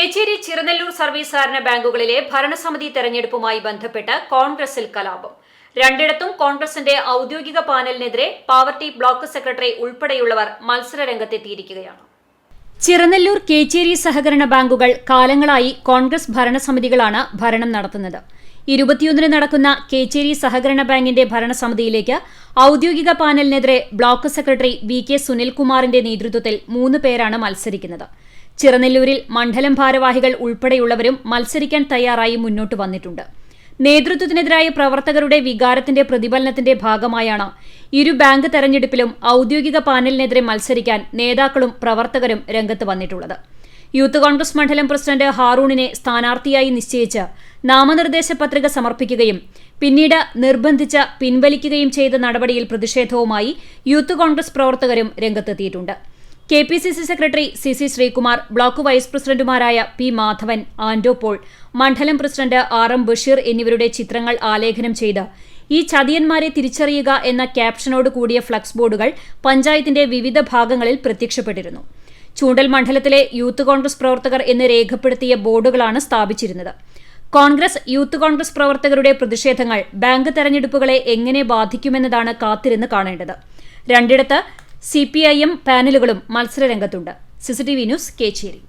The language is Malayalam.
കേച്ചേരി ചിറനെല്ലൂർ സർവീസ് സഹകരണ ബാങ്കുകളിലെ ഭരണസമിതി തെരഞ്ഞെടുപ്പുമായി ബന്ധപ്പെട്ട് കോൺഗ്രസിൽ കലാപം. രണ്ടിടത്തും കോൺഗ്രസിന്റെ ഔദ്യോഗിക പാനലിനെതിരെ പാവർട്ടി ബ്ലോക്ക് സെക്രട്ടറി ഉൾപ്പെടെയുള്ളവർ മത്സര രംഗത്തെത്തിയിരിക്കുകയാണ് ചിറനെല്ലൂർ കേച്ചേരി സഹകരണ ബാങ്കുകൾ കാലങ്ങളായി കോൺഗ്രസ് ഭരണസമിതികളാണ് ഭരണം നടത്തുന്നത്. ഇരുപത്തിയൊന്നിന് നടക്കുന്ന കേച്ചേരി സഹകരണ ബാങ്കിന്റെ ഭരണസമിതിയിലേക്ക് ഔദ്യോഗിക പാനലിനെതിരെ ബ്ലോക്ക് സെക്രട്ടറി വി കെ സുനിൽകുമാറിന്റെ നേതൃത്വത്തിൽ മൂന്ന് പേരാണ് മത്സരിക്കുന്നത്. ചിറനെല്ലൂരിൽ മണ്ഡലം ഭാരവാഹികൾ ഉൾപ്പെടെയുള്ളവരും മത്സരിക്കാൻ തയ്യാറായി മുന്നോട്ട് വന്നിട്ടുണ്ട്. നേതൃത്വത്തിനെതിരായ പ്രവർത്തകരുടെ വികാരത്തിന്റെ പ്രതിഫലനത്തിന്റെ ഭാഗമായാണ് ഇരു ബാങ്ക് തെരഞ്ഞെടുപ്പിലും ഔദ്യോഗിക പാനലിനെതിരെ മത്സരിക്കാൻ നേതാക്കളും പ്രവർത്തകരും രംഗത്ത് വന്നിട്ടുള്ളത്. യൂത്ത് കോൺഗ്രസ് മണ്ഡലം പ്രസിഡന്റ് ഹാറൂണിനെ സ്ഥാനാർത്ഥിയായി നിശ്ചയിച്ച് നാമനിർദ്ദേശ പത്രിക സമർപ്പിക്കുകയും പിന്നീട് നിർബന്ധിച്ച് പിൻവലിക്കുകയും ചെയ്ത നടപടിയിൽ പ്രതിഷേധവുമായി യൂത്ത് കോൺഗ്രസ് പ്രവർത്തകരും രംഗത്തെത്തിയിട്ടുണ്ട്. K P C C secretary C C Sreekumar block vice പ്രസിഡന്റുമാരായ പി മാധവൻ ആൻഡോ പോൾ മണ്ഡലം പ്രസിഡന്റ് ആർ എം ബഷീർ എന്നിവരുടെ ചിത്രങ്ങൾ ആലേഖനം ചെയ്ത് ഈ ചതിയന്മാരെ തിരിച്ചറിയുക എന്ന ക്യാപ്ഷനോട് കൂടിയ ഫ്ലക്സ് ബോർഡുകൾ പഞ്ചായത്തിന്റെ വിവിധ ഭാഗങ്ങളിൽ പ്രത്യക്ഷപ്പെട്ടിരുന്നു. ചൂണ്ടൽ മണ്ഡലത്തിലെ യൂത്ത് കോൺഗ്രസ് പ്രവർത്തകർ എന്ന് രേഖപ്പെടുത്തിയ ബോർഡുകളാണ് സ്ഥാപിച്ചിരുന്നത്. കോൺഗ്രസ് യൂത്ത് കോൺഗ്രസ് പ്രവർത്തകരുടെ പ്രതിഷേധങ്ങൾ ബാങ്ക് തെരഞ്ഞെടുപ്പുകളെ എങ്ങനെ ബാധിക്കുമെന്നതാണ് കാത്തിരുന്ന് കാണേണ്ടത്. രണ്ടിടത്ത് സി പി ഐ എം പാനലുകളും മത്സരരംഗത്തുണ്ട്. CCTV news Kechery.